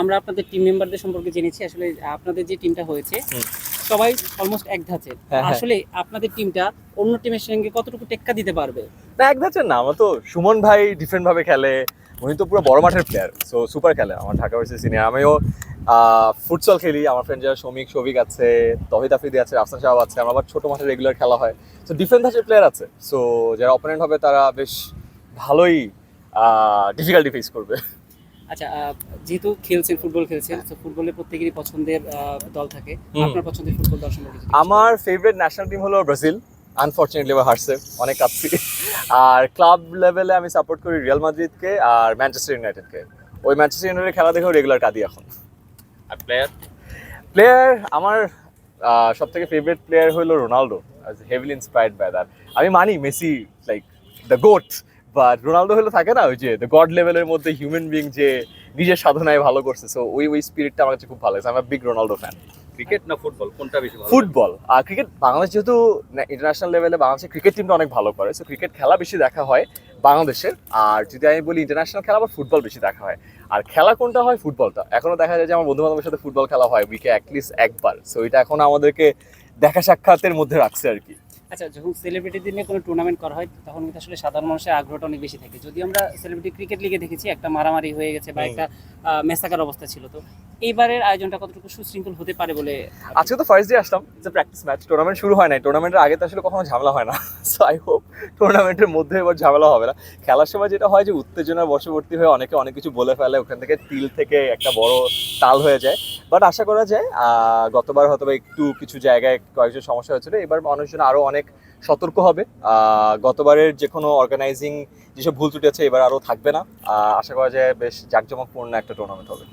আমরা আপনাদের টিম মেম্বারদের সম্পর্কে জেনেছি আসলে আপনাদের যে টিমটা হয়েছে সবাই অলমোস্ট এক ধাঁচের হ্যাঁ, হ্যাঁ। আসলে আপনাদের টিমটা অন্য টিমের সঙ্গে কতটুকু টেক্কা দিতে পারবে? না এক ধাঁচের না আমার তো সুমন ভাই ডিফারেন্ট ভাবে খেলে উনি তো পুরো বড় মাঠের প্লেয়ার সো সুপার খেলে আমার ঢাকা ভার্সেস সিনিয়র আমিও ফুটসল খেলি আমার ফ্রেন্ড যারা শ্রমিক শবিক আছে তহিদ আফ্রিদি আছে আফসান সাহাব আছে আমার আবার ছোট মাঠে রেগুলার খেলা হয়। সো ডিফারেন্ট ধাঁচের প্লেয়ার আছে সো যারা অপোনেন্ট হবে তারা বেশ ভালোই ডিফিকাল্টি ফেস করবে। আচ্ছা যেহেতু খেলছেন ফুটবল খেলছেন তো ফুটবলে প্রত্যেকেরই পছন্দের দল থাকে। আপনার পছন্দের ফুটবল দল সম্পর্কে আমার ফেভারিট ন্যাশনাল টিম হলো ব্রাজিল। আনফর্চুনেটলি এবার হারছে। অনেক কাঁপছি আর ক্লাব লেভেলে আমি সাপোর্ট করি রিয়াল মাদ্রিদকে আর ম্যানচেস্টার ইউনাইটেডকে ওই ম্যানচেস্টার ইউনাইটেড খেলা দেখেও রেগুলার কাঁদি এখন। আর প্লেয়ার প্লেয়ার আমার সব থেকে ফেভারিট প্লেয়ার হলো Ronaldo heavily inspired by that আমি মানি Messi like the GOAT but Ronaldo হলো থাকে না ওই যে গড লেভেলের মধ্যে হিউম্যান বিং যে নিজের সাধনায় ভালো করছে। সো ওই ওই স্পিরিটটা আমার কাছে খুব ভালো লাগছে। আমি বিগ রোনাল্ডো ফ্যান ক্রিকেট না ফুটবল কোনটা বেশি ভালো ফুটবল আর ক্রিকেট বাংলাদেশ যেহেতু ইন্টারন্যাশনাল লেভেলে বাংলাদেশের ক্রিকেট টিমটা অনেক ভালো করে। সো ক্রিকেট খেলা বেশি দেখা হয় বাংলাদেশের। আর যদি আমি বলি ইন্টারন্যাশনাল খেলা আবার ফুটবল বেশি দেখা হয়। আর খেলা কোনটা হয়? ফুটবলটা এখনও দেখা যায় যে আমার বন্ধু বান্ধবের সাথে ফুটবল খেলা হয় উইকে অ্যাটলিস্ট একবার। সো এটা এখন আমাদেরকে দেখা সাক্ষাতের মধ্যে রাখছে আর কি। আচ্ছা যখন সেলিব্রিটিদের নিয়ে কোনো টুর্নামেন্ট করা হয় তখন কিন্তু আসলে সাধারণ মানুষের আগ্রহটা অনেক বেশি থাকে। যদি আমরা সেলিব্রিটি ক্রিকেট লিগে দেখেছি একটা মারামারি হয়ে গেছে বা একটা মেসাকার অবস্থা ছিল। তো এইবারের আয়োজনটা কতটুকু সুশৃঙ্খল হতে পারে বলে আজকে তো ফার্স্ট ডে আসলাম যে প্র্যাকটিস ম্যাচ টুর্নামেন্ট শুরু হয় নাই। টুর্নামেন্টের আগে তো আসলে কখনো ঝামেলা হয় না। সো আই হোপ টুর্নামেন্টের মধ্যে এবার ঝামেলা হবে না। খেলার সময় যেটা হয় যে উত্তেজনার বশবর্তী হয়ে অনেকে অনেক কিছু বলে ফেলে। ওখান থেকে তিল থেকে একটা বড় তাল হয়ে যায়। বাট আশা করা যায় গতবার হয়তো একটু কিছু জায়গায় কয়েকজন সমস্যা হয়েছিল। এবার মানুষজন আরও অনেক সতর্ক হবে। গতবারের যে কোনো অর্গানাইজিং যেসব ভুল ত্রুটি আছে এবার আরও থাকবে না। আশা করা যায় বেশ জাঁকজমকপূর্ণ একটা টুর্নামেন্ট হবে।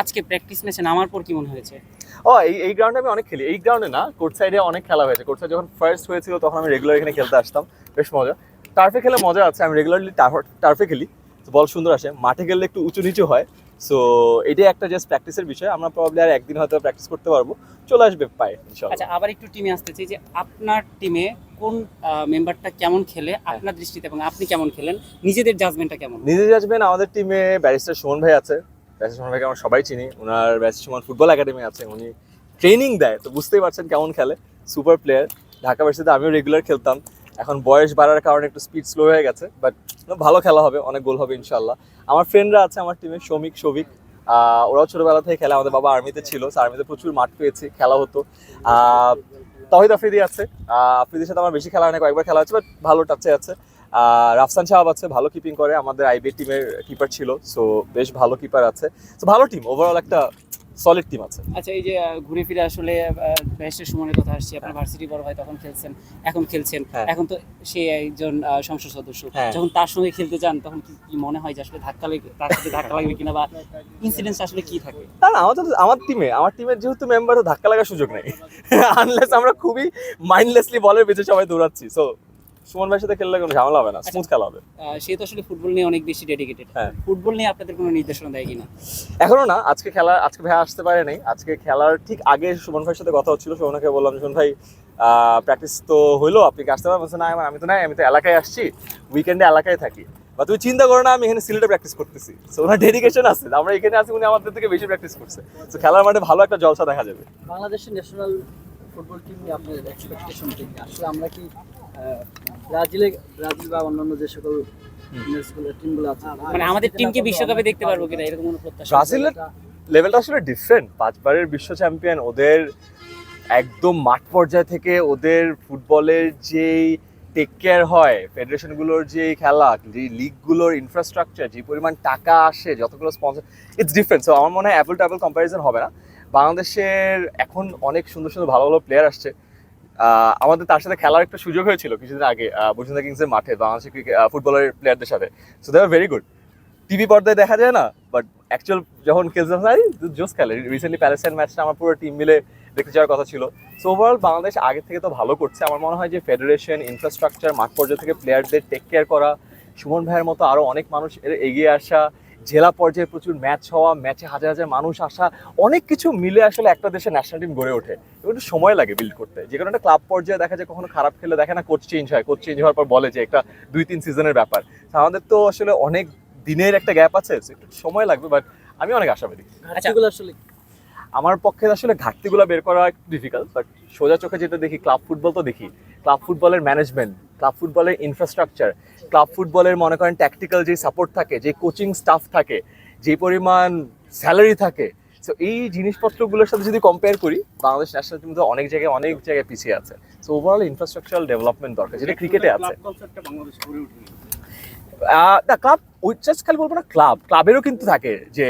আজকে প্র্যাকটিস ম্যাচে নামার পর কি মনে হয়েছে? ও এই এই গ্রাউন্ডে আমি অনেক খেলি। এই গ্রাউন্ডে না কোর্ট সাইডে অনেক খেলা হয়েছে। কোর্ট সাইড যখন ফার্স্ট হয়েছিল তখন আমি রেগুলার এখানে খেলতে আসতাম। বেশ মজা। টার্ফে খেলে মজা আছে। আমি রেগুলারলি টার্ফে খেলি। বল সুন্দর আসে। মাঠে খেললে একটু উঁচু নিচু হয়। সো এটাই একটা জাস্ট প্র্যাকটিসের বিষয়। আমরা প্রবলি আর একদিন হয়তো প্র্যাকটিস করতে পারব। চলে আসবে পায়ে আচ্ছা আবার একটু টিমে আসতে চাই যে আপনার টিমে কোন মেম্বারটা কেমন খেলে আপনার দৃষ্টিতে এবং আপনি কেমন খেলেন? নিজেদের জাজমেন্টটা কেমন? নিজে যাচ্বেন আমাদের টিমে ব্যারিস্টার সুমন ভাই আছে। ব্যারিস্টার সুমন ভাইকে আমরা সবাই চিনি। ওনার ব্যারিস্টার সুমন ফুটবল একাডেমি আছে। উনি ট্রেনিং দেয় তো বুঝতেই পারছেন কেমন খেলে। সুপার প্লেয়ার ঢাকা ভার্সিটিতে আমিও রেগুলার খেলতাম। এখন বয়স বাড়ার কারণে একটু স্পিড স্লো হয়ে গেছে বাট ভালো খেলা হবে অনেক গোল হবে ইনশাল্লাহ আমার ফ্রেন্ডরা আছে আমার টিমে শ্রমিক আহ, ওরাও ছোটবেলা থেকে খেলে আমাদের বাবা আর্মিতে ছিল আর্মিতে প্রচুর মাঠ পেয়েছি খেলা হতো। তহিদ আফ্রিদি আছে। আফ্রিদির সাথে আমার বেশি খেলা হয় কয়েকবার খেলা হচ্ছে বাট ভালো টাচে আছে। রাফসান সাহাব আছে ভালো কিপিং করে আমাদের আইবি টিমের কিপার ছিল সো বেশ ভালো কিপার আছে। তো ভালো টিম ওভারঅল একটা সলিড টিম আছে। আচ্ছা এই যে ঘুরে ফিরে আসলে ব্যারিস্টার সুমনের কথা আসছে আপনার ভার্সিটি বড় ভাই তখন খেলছেন এখন খেলছেন হ্যাঁ। এখন তো সে একজন সংসদ সদস্য। হ্যাঁ। যখন তার সঙ্গে খেলতে যান তখন কি কি মনে হয় যে আসলে ধাক্কা লেগে তার সাথে ধাক্কা লাগবে কিনা বা ইনসিডেন্স আসলে কি থাকে? না না আমাদের আমার টিমে আমার টিমের যেহেতু মেম্বার তো ধাক্কা লাগার সুযোগ নেই। আনলেস আমরা খুবই মাইন্ডলেসলি বলের পেছনে সবাই দৌড়াচ্ছি সো সুমন ভাইয়ের সাথে খেললে কোনো ঝামেলা হবে না স্মুথ খেলা হবে। সে তো আসলে ফুটবল নিয়ে অনেক বেশি ডেডিকেটেড হ্যাঁ। ফুটবল নিয়ে আপনাদের কোনো নির্দেশনা দেয় কিনা? এখনও না আজকে খেলা আজকে ভাই আসতে পারে নাই। আজকে খেলার ঠিক আগে সুমন ভাইয়ের সাথে কথা হচ্ছিল সুমনকে বললাম সুমন ভাই প্র্যাকটিস তো হইল আপনি কি আসতে পারবেন? না আমি তো নাই আমি তো এলাকায় আসছি উইকেন্ডে এলাকায় থাকি। বা তুমি চিন্তা করো না আমি এখানে সিলেটে প্র্যাকটিস করতেছি। সো ওনার ডেডিকেশন আছে আমরা এখানে আছি উনি আমাদের থেকে বেশি প্র্যাকটিস করছে। তো খেলার মাঠে ভালো একটা জলসা দেখা যাবে। বাংলাদেশের ন্যাশনাল ফুটবল টিম নিয়ে আপনার এক্সপেকটেশন কি? আসলে আমরা কি ব্রাজিলে ব্রাজিল বা অন্যান্য যে সকল টিমগুলো টিমগুলো আছে মানে আমাদের টিমকে বিশ্বকাপে দেখতে পারব কিনা এরকম কোনো প্রত্যাশা ব্রাজিলের লেভেলটা আসলে ডিফারেন্ট পাঁচবারের বিশ্ব চ্যাম্পিয়ন ওদের একদম মাঠ পর্যায় থেকে ওদের ফুটবলের যেই টেক কেয়ার হয় ফেডারেশনগুলোর যে খেলা যে লিগগুলোর ইনফ্রাস্ট্রাকচার যে পরিমাণ টাকা আসে যতগুলো স্পন্সর ইটস ডিফারেন্ট সো আমার মনে হয় অ্যাপল টু অ্যাপল কম্প্যারিজন হবে না। বাংলাদেশের এখন অনেক সুন্দর সুন্দর ভালো ভালো প্লেয়ার আসছে। আমাদের তার সাথে খেলার একটা সুযোগ হয়েছিল কিছুদিন আগে বসুন্ধরা কিংসের মাঠে বাংলাদেশের ফুটবলের প্লেয়ারদের সাথে। So they are very good TV পর্দায় দেখা যায় না বাট অ্যাকচুয়াল যখন খেলতে হয় জোস খেলে। রিসেন্টলি প্যালেস্টাইন ম্যাচটা আমার পুরো টিম মিলে দেখতে যাওয়ার কথা ছিল। সো ওভারঅল বাংলাদেশ আগে থেকে তো ভালো করছে। আমার মনে হয় যে ফেডারেশন ইনফ্রাস্ট্রাকচার মাঠ পর্যায়ে থেকে প্লেয়ারদের টেক কেয়ার করা, সুমন ভাইয়ের মতো আরও অনেক মানুষ এগিয়ে আসা জেলা পর্যায়ে প্রচুর ম্যাচ হওয়া ম্যাচে হাজার হাজার মানুষ আসা অনেক কিছু মিলে আসলে একটা দেশের ন্যাশনাল টিম গড়ে ওঠে। এবং একটু সময় লাগে বিল্ড করতে। যে একটা ক্লাব পর্যায়ে দেখা যায় কখনো খারাপ খেলে দেখে না কোচ চেঞ্জ হয়। কোচ চেঞ্জ হওয়ার পর বলে যে একটা দুই তিন সিজনের ব্যাপার। আমাদের তো আসলে অনেক দিনের একটা গ্যাপ আছে একটু সময় লাগবে বাট আমি অনেক আশাবাদী। ঘাটতিগুলো আসলে? আমার পক্ষে আসলে ঘাটতিগুলো বের করা একটু ডিফিকাল্ট বাট সোজা চোখে যেটা দেখি ক্লাব ফুটবল তো দেখি। ক্লাব ফুটবলের ম্যানেজমেন্ট ক্লাব ফুটবলের ইনফ্রাস্ট্রাকচার ক্লাব ফুটবলের মনে করেন ট্যাকটিক্যাল যে সাপোর্ট থাকে যে কোচিং স্টাফ থাকে যে পরিমাণ স্যালারি থাকে সো এই জিনিসপত্রগুলোর সাথে যদি কম্পেয়ার করি বাংলাদেশ ন্যাশনাল টিম তো অনেক জায়গায় অনেক জায়গায় পিছিয়ে আছে। সো ওভারঅল ইনফ্রাস্ট্রাকচারাল ডেভেলপমেন্ট দরকার যেটা ক্রিকেটে আছে। না ক্লাব ওই জাস্ট খালি বলব না ক্লাব ক্লাবেরও কিন্তু থাকে যে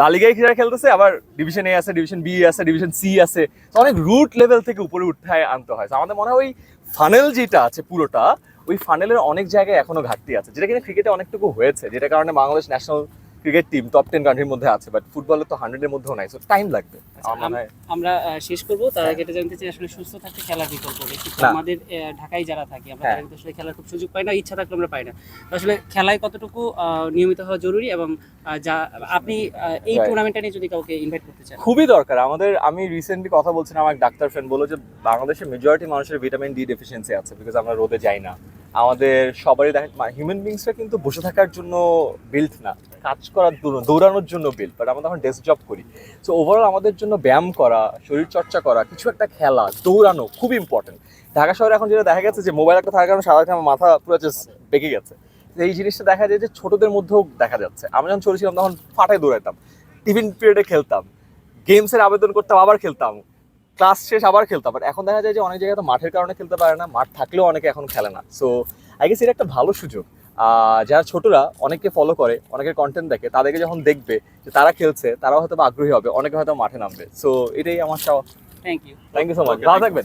লালিগায় খেলা খেলতেছে, আবার ডিভিশন এ আছে ডিভিশন বি আছে ডিভিশন সি আছে। তো অনেক রুট লেভেল থেকে উপরে উঠায় আনতে হয়। আমাদের মনে হয় ওই ফানেল যেটা আছে পুরোটা, ওই ফানেলের অনেক জায়গায় এখনও ঘাটতি আছে, যেটা কিনা ক্রিকেটে অনেকটুকু হয়েছে যেটা কারণে Bangladesh national cricket team top ten কান্ট্রির মধ্যে আছে বাট ফুটবলে তো হান্ড্রেডের মধ্যেও নাই সো টাইম লাগবে। আমার হয় আমরা শেষ করব। তার আগে এটা জানতে চাই আসলে সুস্থ থাকতে খেলার বিকল্প। আমাদের ঢাকায় যারা থাকি আমরা হ্যাঁ। কিন্তু আসলে খেলার খুব সুযোগ পাই না ইচ্ছা থাকলে আমরা পাই না। আসলে খেলায় কতটুকু নিয়মিত হওয়া জরুরি এবং যা আপনি এই. টুর্নামেন্টটা নিয়ে যদি কাউকে ইনভাইট করতে চান। খুবই দরকার। আমাদের আমি রিসেন্টলি কথা বলছিলাম আমার ডাক্তার ফ্রেন্ড বলল যে বাংলাদেশের মেজরিটি মানুষের ভিটামিন ডি ডেফিসিয়েন্সি আছে বিকজ আমরা রোদে যাই না। আমাদের সবারই দেখা হিউম্যান বিংসরা কিন্তু বসে থাকার জন্য বিল্ড না। কাজ করার জন্য, দৌড়ানোর জন্য বিল্ড বাট আমরা তখন ডেস্ক জব করি। সো ওভারঅল আমাদের জন্য ব্যায়াম করা, শরীর চর্চা করা, কিছু একটা খেলা, দৌড়ানো খুব ইম্পর্টেন্ট ঢাকা শহরে এখন যেটা দেখা গেছে যে মোবাইল একটা থাকার কারণে সারাদিন আমার মাথা পুরো জাস্ট বেঁকে গেছে। এই জিনিসটা দেখা যায় যে ছোটদের মধ্যেও দেখা যাচ্ছে। আমরা যখন ছোট ছিলাম তখন ফাটায় দৌড়াইতাম। টিফিন পিরিয়ডে খেলতাম। গেমসের আবেদন করতাম, আবার খেলতাম। ক্লাস শেষ আবার খেলতে পারে এখন দেখা যায় যে অনেক জায়গায় তো মাঠের কারণে খেলতে পারে না মাঠ থাকলেও অনেকে এখন খেলে না। সো আই গেস এটা একটা ভালো সুযোগ। আহ, যারা ছোটরা অনেকে ফলো করে অনেকের কন্টেন্ট দেখে তাদেরকে যখন দেখবে যে তারা খেলছে তারাও হয়তো আগ্রহী হবে অনেকে হয়তো মাঠে নামবে। সো এটাই আমার চাওয়া। Thank you thank you so much ভালো থাকবেন।